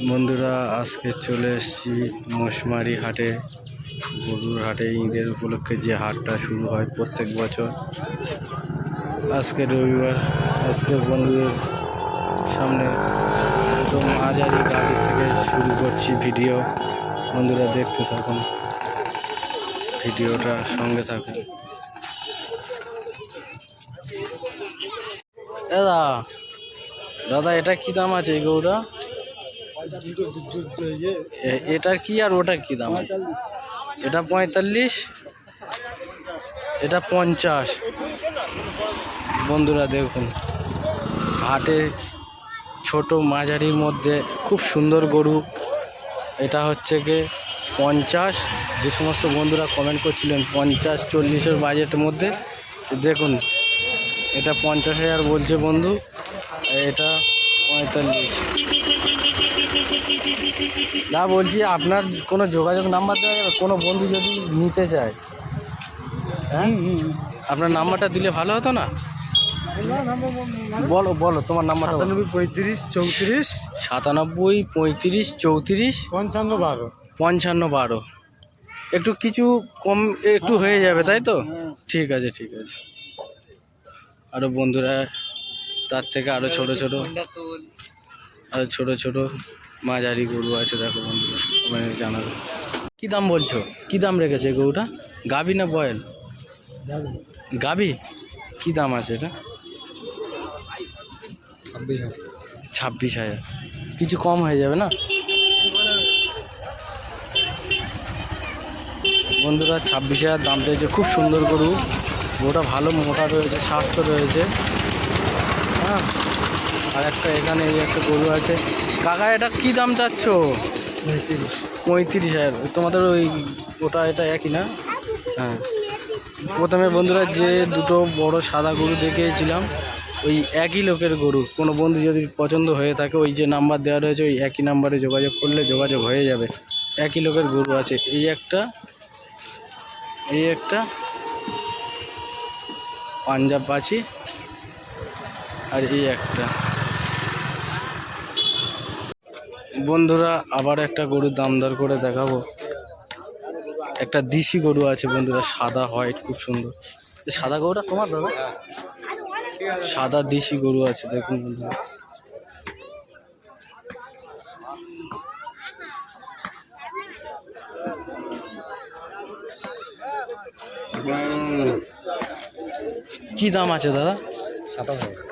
বন্ধুরা, আজকে চলে এসেছি মশমারি হাটে, গরুর হাটে। ঈদের উপলক্ষে যে হাটটা শুরু হয় প্রত্যেক বছর। আজকে রবিবার, আজকে বন্ধুদের সামনে তো মাঝারি গাড়ি থেকে শুরু করছি ভিডিও। বন্ধুরা, দেখতে থাকুন। ভিডিওটা সঙ্গে থাকুন। দাদা দাদা, এটা কি দাম আছে এই গরুটা? এ- এটার কি আর ওটার কি দাম? এটা পঁয়তাল্লিশ, এটা পঞ্চাশ। বন্ধুরা দেখুন, হাটে ছোট মাঝারির মধ্যে খুব সুন্দর গরু। এটা হচ্ছে কি পঞ্চাশ। যে সমস্ত বন্ধুরা কমেন্ট করছিলেন, পঞ্চাশ, চল্লিশের বাজেটের মধ্যে, দেখুন, এটা পঞ্চাশ হাজার বলছে বন্ধু, এটা পঁয়তাল্লিশ। না বলছি আপনার কোনো যোগাযোগ নাম্বার দেওয়া যাবে? কোনো বন্ধু যদি নিতে চায় হ্যাঁ? আপনার নাম্বারটা দিলে ভালো হতো না? বলো বলো তোমার নাম্বারটা। সাতানব্বই পঁয়ত্রিশ চৌত্রিশ। সাতানব্বই পঁয়ত্রিশ চৌত্রিশ পঞ্চান্ন বারো। পঞ্চান্ন বারো। একটু কিছু কম একটু হয়ে যাবে তাই তো? ঠিক আছে ঠিক আছে। আরও বন্ধুরা তার থেকে আরও ছোট ছোট। আরও ছোট ছোট। মাঝারি গরু আছে, দেখো বন্ধুরা মানে জানাবে। কী দাম বলছো? কী দাম রেখেছে গরুটা? গাবি না বয়েল? গাবি কী দাম আছে এটা? ছাব্বিশ হাজার। কিছু কম হয়ে যাবে না? বন্ধুরা, ছাব্বিশ হাজার দাম পেয়েছে। খুব সুন্দর গরু। গরুটা ভালো, মোটা রয়েছে, স্বাস্থ্য রয়েছে। হ্যাঁ আর একটা এখানে এই একটা গরু আছে। কাকা, এটা কি দাম চাচ্ছ? পঁয়ত্রিশ। হাজার। তোমাদের ওই ওটা এটা একই না? হ্যাঁ। প্রথমে বন্ধুরা যে দুটো বড় সাদা গরু দেখিয়েছিলাম, ওই একই লোকের গরু। কোনো বন্ধু যদি পছন্দ হয়ে থাকে, ওই যে নাম্বার দেওয়া রয়েছে, ওই একই নাম্বারে যোগাযোগ করলে যোগাযোগ হয়ে যাবে। একই লোকের গরু আছে। এই একটা এই একটা, পাঞ্জাব পাছি আর এই একটা। বন্ধুরা আবার একটা গরুর দাম দর করে দেখাবো। একটা দেশি গরু আছে বন্ধুরা সাদা হোয়াইট খুব সুন্দর। সাদা গরুটা তোমার দাদা? সাদা দেশি গরু আছে দেখুন বন্ধুরা। কি দাম আছে দাদা? সাতাশ হাজার।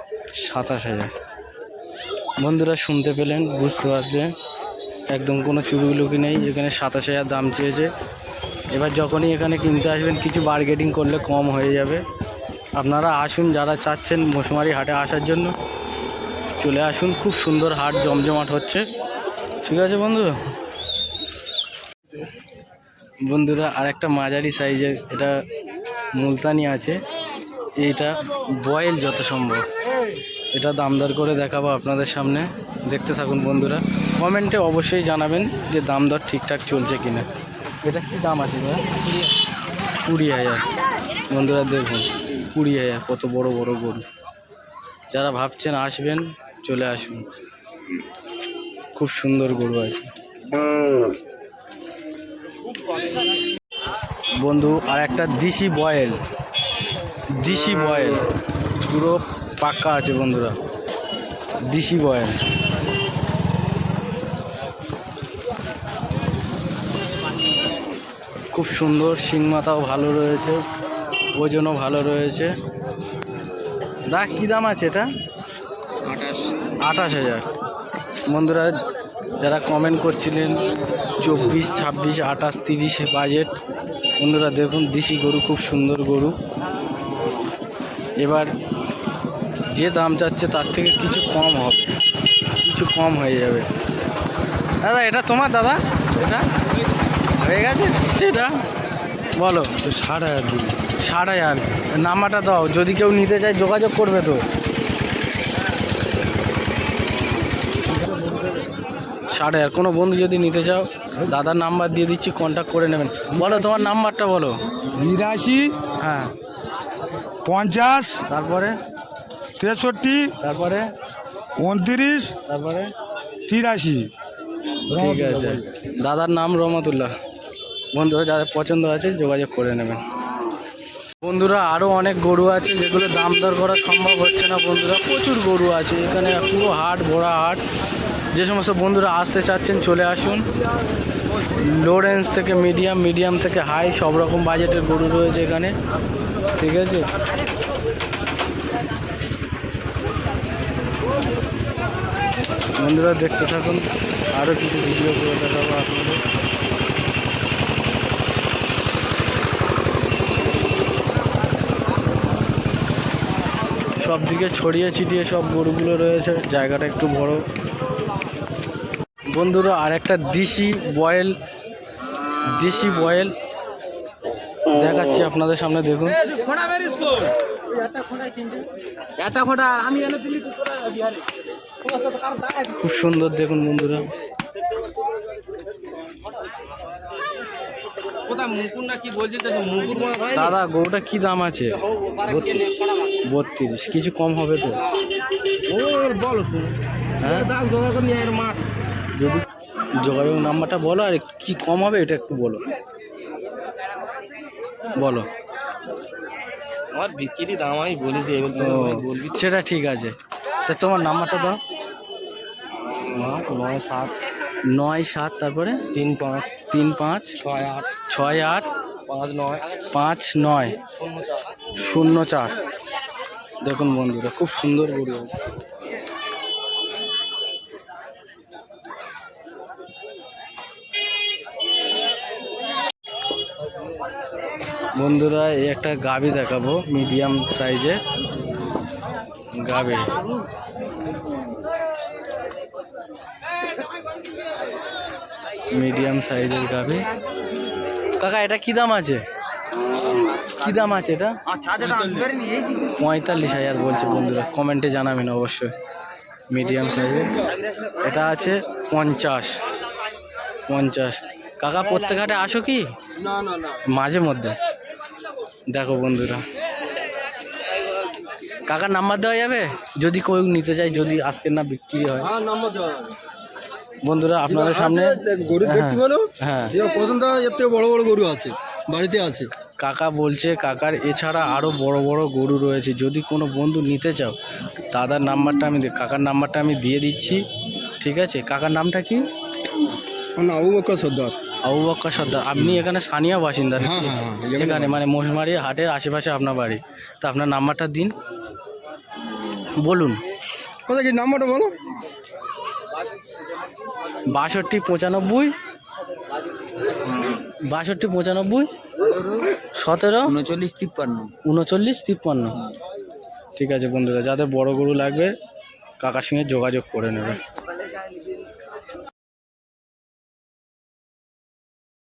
সাতাশ হাজার। বন্ধুরা শুনতে পেলেন, বুঝতে পারলেন একদম কোনো চুরুগুলুকি নেই, এখানে সাতাশ হাজার দাম চেয়েছে। এবার যখনই এখানে কিনতে আসবেন, কিছু বার্গেটিং করলে কম হয়ে যাবে। আপনারা আসুন, যারা চাচ্ছেন মশুমারি হাটে আসার জন্য, চলে আসুন। খুব সুন্দর হাট, জমজমাট হচ্ছে। ঠিক আছে বন্ধু? বন্ধুরা আর একটা মাঝারি সাইজের এটা মুলতানি আছে। এইটা বয়েল যত সম্ভব। এটা দাম দর করে দেখাবো আপনাদের সামনে। দেখতে থাকুন বন্ধুরা। কমেন্টে অবশ্যই জানাবেন যে দাম দর ঠিকঠাক চলছে কিনা। এটা কি দাম আছে দাদা কুড়ি হাজার। বন্ধুরা দেখুন, কুড়ি হাজার, কত বড় বড় গরু। যারা ভাবছেন আসবেন, চলে আসুন। খুব সুন্দর গরু আছে। বন্ধু, আর একটা দিশি বয়েল। দিশি বয়েল। পুরো পাক্কা আছে বন্ধুরা। দিশি বয়েল। খুব সুন্দর শিং মাথাও ভালো রয়েছে ওজনও ভালো রয়েছে। দা কী দাম আছে এটা? আঠাশ। হাজার। বন্ধুরা যারা কমেন্ট করছিলেন চব্বিশ ছাব্বিশ আঠাশ তিরিশ বাজেট বন্ধুরা দেখুন দেশি গরু খুব সুন্দর গরু। এবার যে দাম চাচ্ছে তার থেকে কিছু কম হবে কিছু কম হয়ে যাবে। দাদা এটা তোমার দাদা? এটা? হয়ে গেছে? এটা বলো। ষাট হাজার দিন। ষাট হাজার। নাম্বারটা দাও যদি কেউ নিতে চায় যোগাযোগ করবে তো। ষাট হাজার। কোনো বন্ধু যদি নিতে চাও দাদার নাম্বার দিয়ে দিচ্ছি কন্ট্যাক্ট করে নেবেন। বলো তোমার নাম্বারটা বলো। বিরাশি হ্যাঁ। পঞ্চাশ তারপরে? তেষট্টি তারপরে? উনত্রিশ তারপরে? তিরাশি। ঠিক আছে। দাদার নাম রহমতুল্লাহ। বন্ধুরা যাদের পছন্দ আছে যোগাযোগ করে নেবেন। বন্ধুরা আরও অনেক গরু আছে যেগুলো দাম দর করা সম্ভব হচ্ছে না বন্ধুরা। প্রচুর গরু আছে এখানে পুরো হাট ভরা হাট। যে সমস্ত বন্ধুরা আসতে চাচ্ছেন চলে আসুন। লো রেঞ্জ থেকে মিডিয়াম মিডিয়াম থেকে হাই সব রকম বাজেটের গরু রয়েছে এখানে। ঠিক আছে? বন্ধুরা, দেখতে থাকুন। আরও কিছু ভিডিও করে দেখাবো আপনাদের। সব দিকে ছড়িয়ে ছিটিয়ে সব গরুগুলো রয়েছে। জায়গাটা একটু বড়। বন্ধুরা আর একটা দেশি বয়েল দেশি বয়েল। দেখাচ্ছি আপনাদের সামনে দেখুন। খুব সুন্দর দেখুন বন্ধুরা। দাদা গরুটা কি দাম আছে? বত্রিশ কিছু কম হবে তো। হ্যাঁ? যদি যোগাযোগ নাম্বারটা বলো আর কি কম হবে এটা একটু বলো। বলো। আমার বিক্রি দাম আমি বলেছি এবার বলবি। সেটা ঠিক আছে। তা তোমার নাম্বারটা দাও। আট নয় সাত নয় সাত তারপরে? তিন পাঁচ। তিন পাঁচ। ছয় আট। ছয় আট। পাঁচ নয়। পাঁচ নয়। শূন্য চার। শূন্য চার। দেখুন বন্ধুরা খুব সুন্দর গরু। বন্ধুরা এই একটা গাবি দেখাবো মিডিয়াম সাইজে। গাবি। মিডিয়াম সাইজের গাবি। কাকা এটা কি দাম আছে? কি দাম আছে এটা? আচ্ছা নিয়েছি পঁয়তাল্লিশ হাজার বলছে বন্ধুরা কমেন্টে জানাবেন অবশ্যই। মিডিয়াম সাইজের। এটা আছে পঞ্চাশ। পঞ্চাশ। কাকা প্রত্যেক হাটে আসো কি? মাঝে মধ্যে। দেখো বন্ধুরা। কাকার নাম্বার দেওয়া যাবে? যদি কেউ নিতে চাই যদি আজকের না বিক্রি হয়। হ্যাঁ। বন্ধুরা আপনাদের সামনে গরু দেখতে হ্যাঁ, হ্যাঁ। পছন্দ এর থেকে বড় বড় গরু আছে বাড়িতে আছে। কাকা বলছে কাকার এছাড়া আরও বড় বড় গরু রয়েছে। যদি কোনো বন্ধু নিতে চাও দাদার নাম্বারটা আমি কাকার নাম্বারটা আমি দিয়ে দিচ্ছি। ঠিক আছে? কাকার নামটা কি? না আবু সর্দার। আবু বক্কা সর্দার আপনি এখানে স্থানীয় বাসিন্দা। নাকি? হ্যাঁ, হ্যাঁ, হ্যাঁ, এখানে মানে মশমারি হাটের আশেপাশে আপনার বাড়ি। তো আপনার নাম্বারটা দিন। বলুন। কোথায় কি নাম্বারটা বলো? বাষট্টি পঁচানব্বই। বাষট্টি পঁচানব্বই। সতেরো। উনচল্লিশ তিপ্পান্ন। উনচল্লিশ তিপ্পান্ন। ঠিক আছে বন্ধুরা যাদের বড় গরু লাগবে কাকার সঙ্গে যোগাযোগ করে নেবে